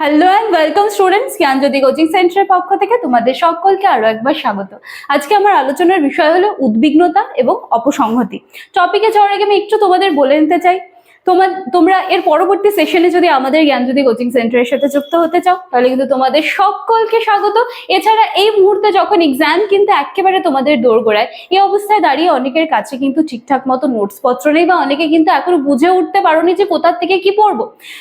Hello and welcome students Gyanjyoti coaching সেন্টারের পক্ষ থেকে তোমাদের সকলকে আরও একবার স্বাগত। আজকে আমার আলোচনার বিষয় হলো উদ্বিগ্নতা এবং অপসংহতি। টপিকে যাওয়ার আগে আমি একটু তোমাদের বলে নিতে চাই। তোমার, তোমরা এর পরবর্তী সেশনে যদি আমাদের জ্ঞানজ্যোতি কোচিং সেন্টারের সাথে যুক্ত হতে চাও, তাহলে কিন্তু তোমাদের সকলকে স্বাগত। এছাড়া এই মুহূর্তে যখন এক্সাম কিন্তু একেবারে তোমাদের দোরগোড়ায়, এই অবস্থায় দাঁড়িয়ে অনেকের কাছে কিন্তু ঠিকঠাক মতো নোটস পত্র নেই বা অনেকে কিন্তু এখনও বুঝে উঠতে পারোনি যে কোথার থেকে কি পড়ব।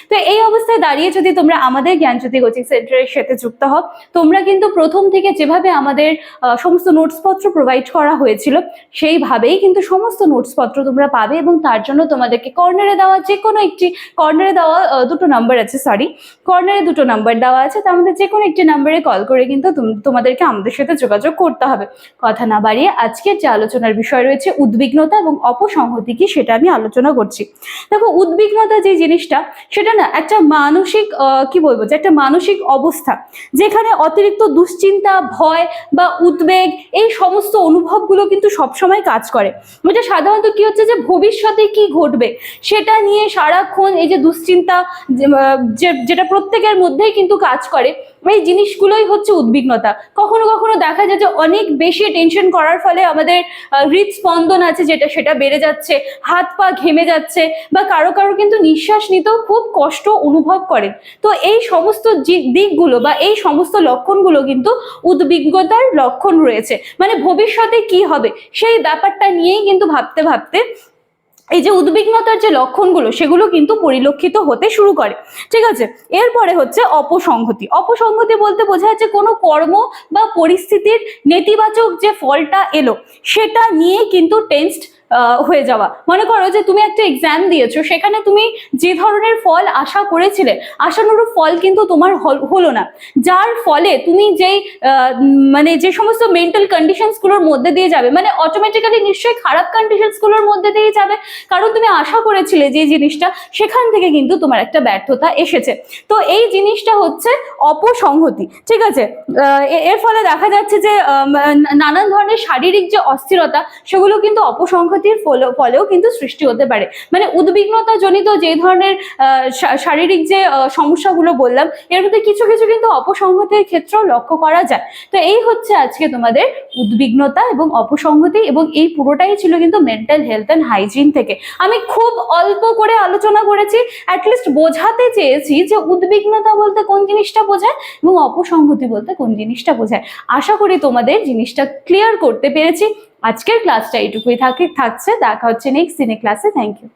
তো এই অবস্থায় দাঁড়িয়ে যদি তোমরা আমাদের জ্ঞানজ্যোতি কোচিং সেন্টারের সাথে যুক্ত হও, তোমরা কিন্তু প্রথম থেকে যেভাবে আমাদের সমস্ত নোটস পত্র প্রোভাইড করা হয়েছিল, সেইভাবেই কিন্তু সমস্ত নোটস পত্র তোমরা পাবে এবং তার জন্য তোমাদেরকে কর্নারে দেওয়া যে কোনো একটি কর্নারে দেওয়া দুটো নাম্বার আছে সরি কর্নারে দুটো নাম্বার দেওয়া আছে, তার মধ্যে যে কোনো একটি নাম্বারে কল করে কিন্তু তুম- তোমাদেরকে আমাদের সাথে যোগাযোগ করতে হবে। কথা না বাড়িয়ে আজকের যে আলোচনার বিষয় রয়েছে উদ্বিগ্নতা এবং অপসংহতি কি সেটা আমি আলোচনা করছি। দেখো, উদ্বিগ্নতা যে জিনিসটা, সেটা না একটা মানসিক কি বলব, যে একটা মানসিক অবস্থা, যেখানে অতিরিক্ত দুশ্চিন্তা, ভয় বা উদ্বেগ, এই সমস্ত অনুভবগুলো কিন্তু সবসময় কাজ করে। সাধারণত কি হচ্ছে যে ভবিষ্যতে কি ঘটবে, সেটা নিয়ে সারাক্ষণ এই যে দুশ্চিন্তা যেটা প্রত্যেকের মধ্যেই কিন্তু কাজ করে, এই জিনিসগুলোই হচ্ছে উদ্বিগ্নতা। কখনো কখনো দেখা যায় যে অনেক বেশি টেনশন করার ফলে আমাদের হৃদস্পন্দন আছে যেটা, সেটা বেড়ে যাচ্ছে, হাত পা ঘেমে যাচ্ছে, বা কারও কারও কিন্তু নিঃশ্বাস নিতেও খুব কষ্ট অনুভব করেন তো এই সমস্ত দিকগুলো বা এই সমস্ত লক্ষণগুলো কিন্তু উদ্বিগ্নতার লক্ষণ রয়েছে। মানে ভবিষ্যতে কি হবে, সেই ব্যাপারটা নিয়েই কিন্তু ভাবতে ভাবতে এই যে উদ্বিগ্নতার যে লক্ষণগুলো, সেগুলো কিন্তু পরিলক্ষিত হতে শুরু করে। ঠিক আছে? এরপরে হচ্ছে অপসংহতি। অপসংহতি বলতে বোঝা যাচ্ছে কোনো কর্ম বা পরিস্থিতির নেতিবাচক যে ফলটা এলো, সেটা নিয়ে কিন্তু টেন্সড হয়ে যাওয়া। মনে করো যে তুমি একটা এক্সাম দিয়েছ, সেখানে তুমি যে ধরনের ফল আশা করেছিলে, আশানুরূপ ফল কিন্তু তোমার হল- না। যার ফলে তুমি যেই মানে যে সমস্ত মেন্টাল কন্ডিশনসগুলোর মধ্যে দিয়ে যাবে মানে অটোমেটিক্যালি নিশ্চয়ই খারাপ কন্ডিশনসগুলোর মধ্যে দিয়ে যাবে। কারণ তুমি আশা করেছিলে যে জিনিসটা, সেখান থেকে কিন্তু তোমার একটা ব্যর্থতা এসেছে। তো এই জিনিসটা হচ্ছে অপসংহতি, ঠিক আছে? এর ফলে দেখা যাচ্ছে যে নানান ধরনের শারীরিক যে অস্থিরতা, সেগুলো কিন্তু অপসংহতির ফলে- ফলেও কিন্তু সৃষ্টি হতে পারে। মানে উদ্বিগ্নতা জনিত যে ধরনের শারীরিক যে সমস্যাগুলো বললাম, এর মধ্যে কিছু কিছু কিন্তু অপসংহতির ক্ষেত্রেও লক্ষ্য করা যায়। তো এই হচ্ছে আজকে তোমাদের উদ্বিগ্নতা এবং অপসংহতি এবং এই পুরোটাই ছিল কিন্তু মেন্টাল হেলথ অ্যান্ড হাইজিন থেকে। আমি খুব অল্প করে আলোচনা করেছি অ্যাটলিস্ট বোঝাতে চেয়েছি যে উদ্বিগ্নতা বলতে কোন জিনিসটা বোঝায় এবং অপসংহতি বলতে কোন জিনিসটা বোঝায়। আশা করি তোমাদের জিনিসটা ক্লিয়ার করতে পেরেছি। আজকের ক্লাসটা এইটুকুই থাকে থাকছে। দেখা হচ্ছে নেক্সট দিনে ক্লাসে থ্যাংক ইউ